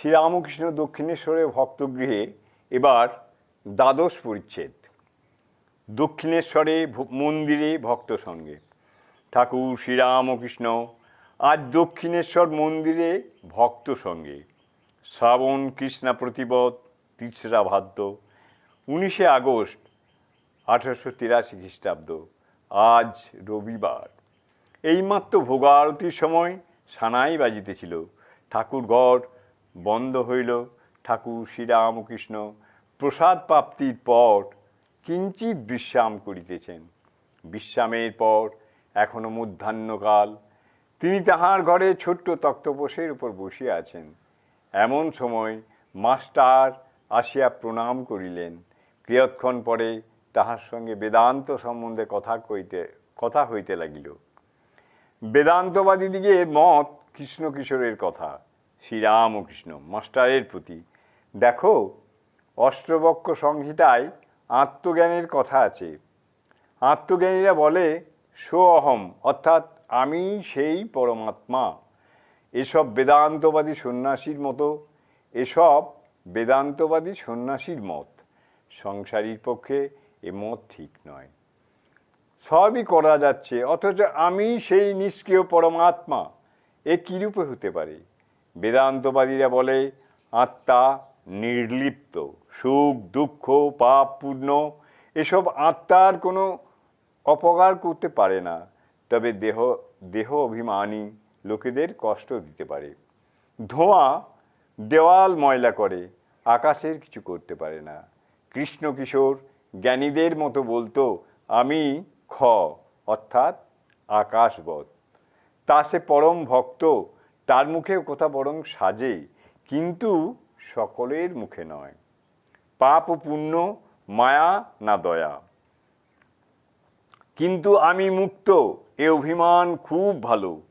শ্রীরামকৃষ্ণ দক্ষিণেশ্বরের ভক্তগৃহে এবার দ্বাদশ পরিচ্ছেদ। দক্ষিণেশ্বরে মন্দিরে ভক্ত সঙ্গে। ঠাকুর শ্রীরামকৃষ্ণ আজ দক্ষিণেশ্বর মন্দিরে ভক্ত সঙ্গে। শ্রাবণ কৃষ্ণা প্রতিপদ, তিসরা ভাদ্র, উনিশে আগস্ট, আঠারোশো তিরাশি খ্রিস্টাব্দ, আজ রবিবার। এইমাত্র ভোগারতির সময় সানাই বাজিতেছিল। ঠাকুর ঘর বন্ধ হইল। ঠাকুর শ্রীরামকৃষ্ণ প্রসাদ প্রাপ্তির পর কিঞ্চিত বিশ্রাম করিতেছেন। বিশ্রামের পর এখনও মধ্যাহ্নকাল। তিনি তাহার ঘরে ছোট্ট তক্তপোষের উপর বসিয়া আছেন। এমন সময় মাস্টার আসিয়া প্রণাম করিলেন। কিয়ৎক্ষণ পরে তাহার সঙ্গে বেদান্ত সম্বন্ধে কথা কইতে, কথা হইতে লাগিল। বেদান্তবাদীদিগের মত কৃষ্ণ কিশোরের কথা। শ্রীরাম ও মাস্টারের প্রতি। দেখো অষ্টবক্ষ সংহিতায় আত্মজ্ঞানের কথা আছে। আত্মজ্ঞানীরা বলে সো অহম অর্থাৎ আমি সেই পরমাত্মা। এসব বেদান্তবাদী সন্ন্যাসীর মতো, এসব বেদান্তবাদী সন্ন্যাসীর মত। সংসারীর পক্ষে এ মত ঠিক নয়। সবই করা যাচ্ছে, অথচ আমি সেই নিষ্ক্রিয় পরমাত্মা। এ কিরূপে হতে পারে? বেদান্তবাদীরা বলে, আত্মা নির্লিপ্ত, সুখ, দুঃখ, পাপ পুণ্য এসব আত্মার কোনো অপকার করতে পারে না। তবে দেহ দেহ অভিমানী লোকেদের কষ্ট দিতে পারে। ধোঁয়া দেওয়াল ময়লা করে, আকাশের কিছু করতে পারে না। কৃষ্ণ কিশোর জ্ঞানীদের মতো বলতো, আমি খ, অর্থাৎ আকাশবধ তা সে পরম ভক্ত তার মুখে কথা বরং সাজে কিন্তু সকলের মুখে নয়। পাপ ও পুণ্য, মায়া না দয়া। কিন্তু আমি মুক্ত, এ অভিমান খুব ভালো।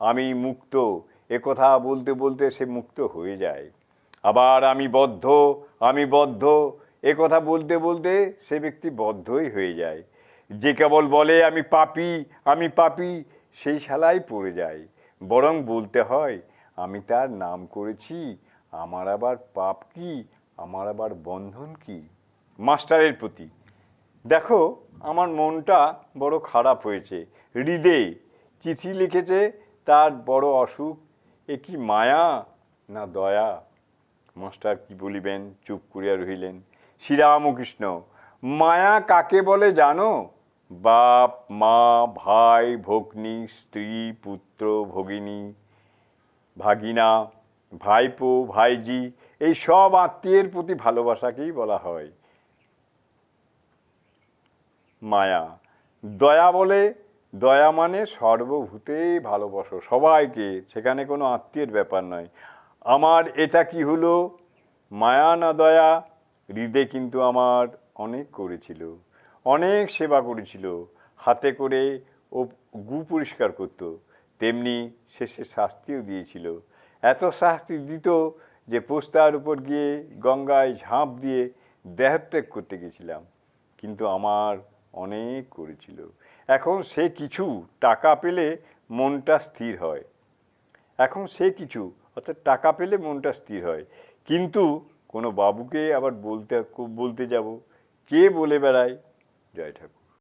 আমি মুক্ত, এ কথা বলতে বলতে সে মুক্ত হয়ে যায়। আবার আমি বদ্ধ আমি বদ্ধ, এ কথা বলতে বলতে সে ব্যক্তি বদ্ধই হয়ে যায়। যে কেবল বলে, আমি পাপি আমি পাপি, সেই শালাই পড়ে যায়। বরং বলতে হয়, আমি তার নাম করেছি, আমার আবার পাপ কি, আমার আবার বন্ধন কি? মাস্টারের প্রতি। দেখো, আমার মনটা বড় খারাপ হয়েছে। হৃদে চিঠি লিখেছে, তার বড় অসুখ, এ কি মায়া না দয়া? মাস্টার কি বলিবেন? চুপ করিয়া রহিলেন। শ্রীরামকৃষ্ণ, মায়া কাকে বলে জানো? বাপ, মা, ভাই, ভগ্নী, স্ত্রী, পুত্র, ভগিনী, ভাগিনা, ভাইপো, ভাইজি, এই সব আত্মীয়ের প্রতি ভালোবাসাকেই বলা হয়। মায়া। দয়া বলে, দয়া মানে সর্বভূতে ভালোবাসো, সবাইকে, সেখানে কোনো আত্মীয়ের ব্যাপার নয়। আমার এটা কি হলো? মায়া না দয়া? হৃদে কিন্তু আমার অনেক করেছিল। অনেক সেবা করেছিল। হাতে করে ও গু পরিষ্কার করত। তেমনি শেষে শাস্তিও দিয়েছিল। এত শাস্তি দিত যে পোস্তার উপর গিয়ে গঙ্গায় ঝাঁপ দিয়ে দেহত্যাগ করতে গেছিলাম। কিন্তু আমার অনেক করেছিল। এখন সে কিছু টাকা পেলে মনটা স্থির হয়। এখন সে কিছু, অর্থাৎ টাকা পেলে মনটা স্থির হয়। কিন্তু কোনো বাবুকে আবার বলতে বলতে যাব। কে বলে বেড়ায়? জয় ঠাকুর।